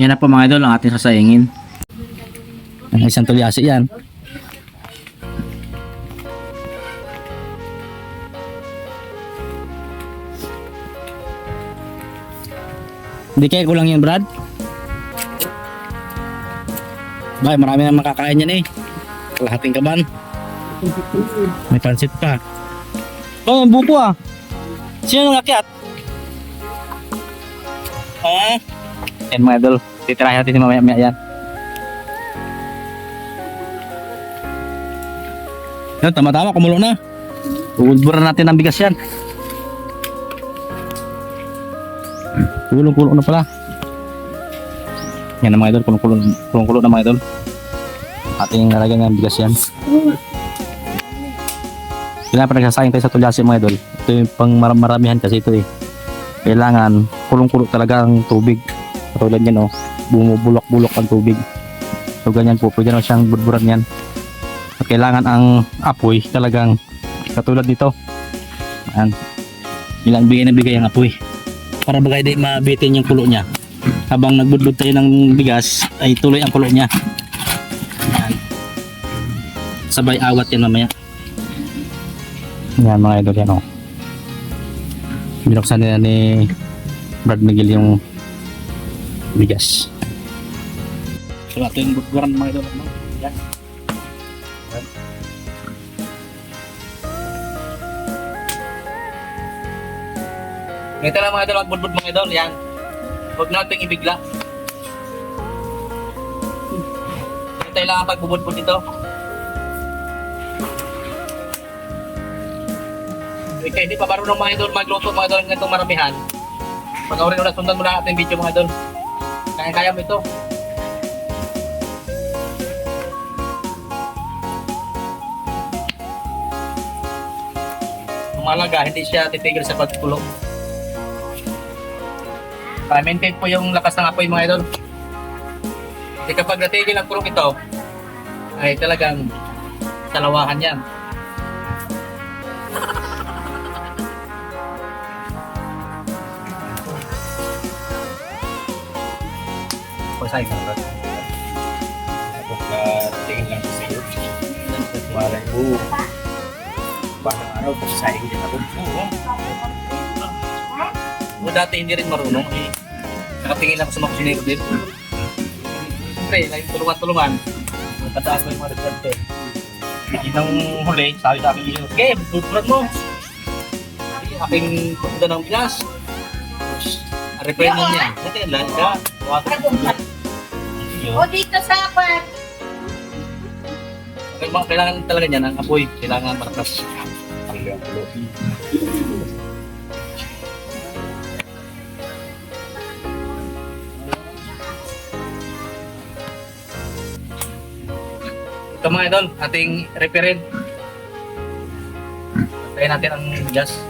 Yan na po mga idol ang ating sasayangin. Ang isang tulyasi yan. Hindi kaya kulang yan Brad? Bay, marami nang makakain yan eh. Kalahating kaban. May pansit pa. Oh, ang buko ah. Sino nang akyat? Ah. Yan mga idol. Titirahin natin si mamaya maya yan. Yan, tama-tama. Kumulo na. Uulburan natin ng bigas yan. Kulong-kulong na pala. Yan ang mga idol. Kulong-kulong kulong-kulong na mga idol. Ating nalagyan ng bigas yan. Kailangan nagsasayang tayo sa tulyasi mga idol. Ito yung pang maram- maramihan kasi ito eh. Kailangan kulong-kulong talaga ang tubig. Katulad yan oh. Bumubulok-bulok ang tubig. So ganyan po. Pwede na siyang burburan yan. At kailangan ang apoy talagang katulad nito. Ayan. Ilang bigay na bigay ang apoy. Para bagay di mabitin yung kulo niya. Habang nagbudbud tayo ng bigas, ay tuloy ang kulo niya. Ayan. Sabay awat yan mamaya. Yan mga idol yan o. Binuksan nila ni Brad Miguel yung bigas. So ito yung budburan mga idol. ano? Yan. Yan. Ito lang mga idol, ang budbud mga idol. Yan. Huwag nating ibigla. Ito lang ang pagbubudbud dito. Kaya hindi pa marunong mga idol magluto mga idol ng itong maramihan. Panoorin na sundan mo na ating video mga idol. Kaya-kaya mo ito. Umalaga, hindi siya titigil sa pagkulong. Para maintain po yung lakas ng apoy mga idol. Kasi kapag natigil ang kulong ito, ay talagang salawahan yan. Pasay ka ba? tingin lang sa iyo. Malay ko. Baka ano, sayang din ako. Oo. Dati hindi rin marunong. Nakatingin lang sa mga kusinero din. Siyempre, laging tulungan-tulungan. Tandaan ko yung mga reserve. Nang huli, sabi sa akin okay, buburan mo. Aking punta ng repair na niya. Dati, lang ka. Tawagan Yun. O dito sa apart. Kailangan, kailangan talaga niya ng apoy. Kailangan malakas. Ito mga idol, ating referent. Tayo natin ang gas.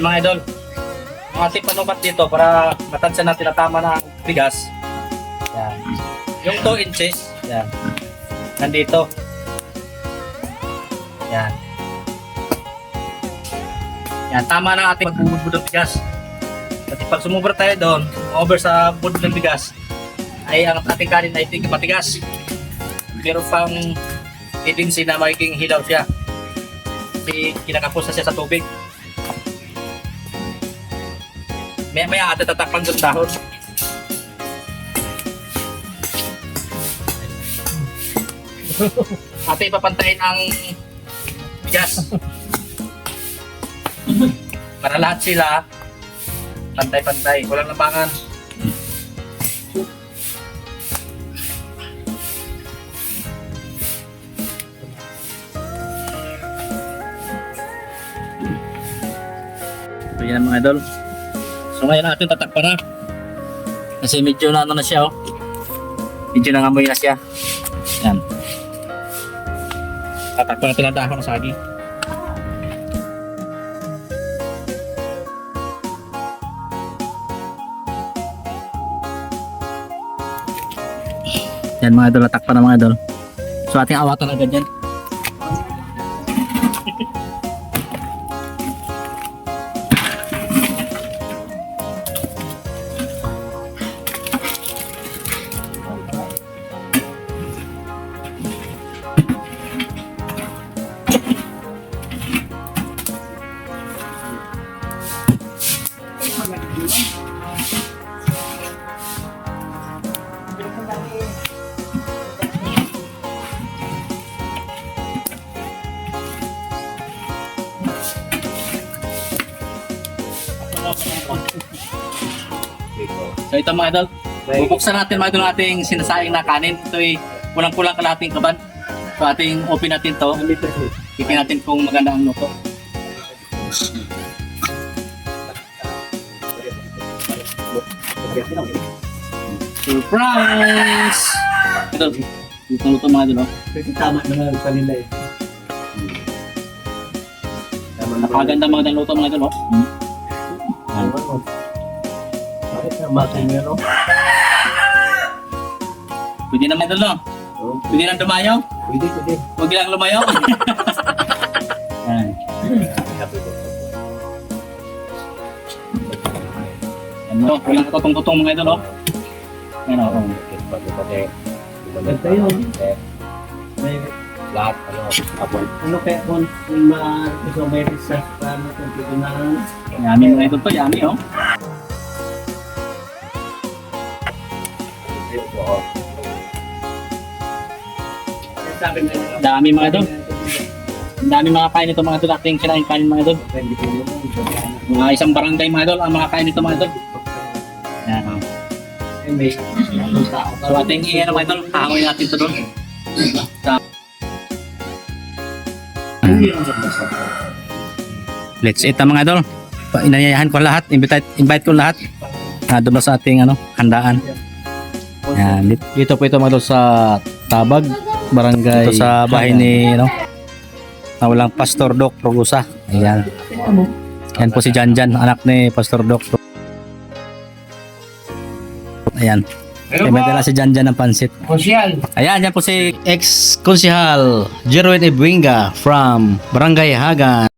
Yan mga idol. Mga tip panukat dito para matansan natin na tama na bigas. Yan. Yung 2 inches, yan. Nandito. Yan. Yan, tama na ating pagbubudbud ng bigas. Kasi pag sumubra tayo doon, over sa budbud ng bigas, ay ang ating kanin ay tingin matigas. Pero pang tendency na magiging hilaw siya. Kasi kinakapos na siya sa tubig. May maya ate tatakpan sa dahon. ate ipapantayin ang bigas. Para lahat sila pantay-pantay, walang lapangan. Ayan mga idol. So ngayon natin tatakpan na. Kasi medyo na ano na siya oh. Medyo nangamoy na siya. Yan. Tatakpan natin ang dahon ng saging. Yan mga idol, tatakpan na mga idol. So ating awatan agad yan. So ito mga idol, bubuksan natin mga idol ating sinasayang na kanin. Ito ay kulang-kulang kalating kaban. So ating open natin to. Tingnan natin kung maganda ang luto. Surprise! Ito, luto-luto mga idol. oh. Kasi tama naman sa nila eh. Napakaganda mga luto mga idol. oh. Yan. No? Pwede na mga idol no? Pwede na dumayo? Pwede, pwede. Huwag lang lumayo. Yan. Ano, walang katutong-tutong mga idol, oh. Ano, oh. Ganda yun. May lahat ano abon ano kaya kung may research pa na kung dito na Yummy mga idol to, yummy, oh. Nila. Dami mga idol. Ang dami mga kain ito mga idol. Ating kinain kain mga idol. Mga isang barangay mga idol. Ang mga kain ito mga idol. Yan, oh. Tao ka. So ating i-ano mga idol. Hangoy natin ito doon. Let's eat ah, mga idol. Pa- Inayayahan ko lahat. Invite, invite ko lahat. Uh, doon sa ating ano, handaan. Yan. Dito, dito po ito mga sa Tabag, Barangay. Dito sa bahay ni, ano, na walang Pastor Doc Rogusa. Ayan. Yan po si Janjan, anak ni Pastor Doc. Ayan. Hello May dala si Janjan ng pansit. Konsyal. Ayan, yan po si ex-konsihal Jerwin Ibuinga from Barangay Hagan.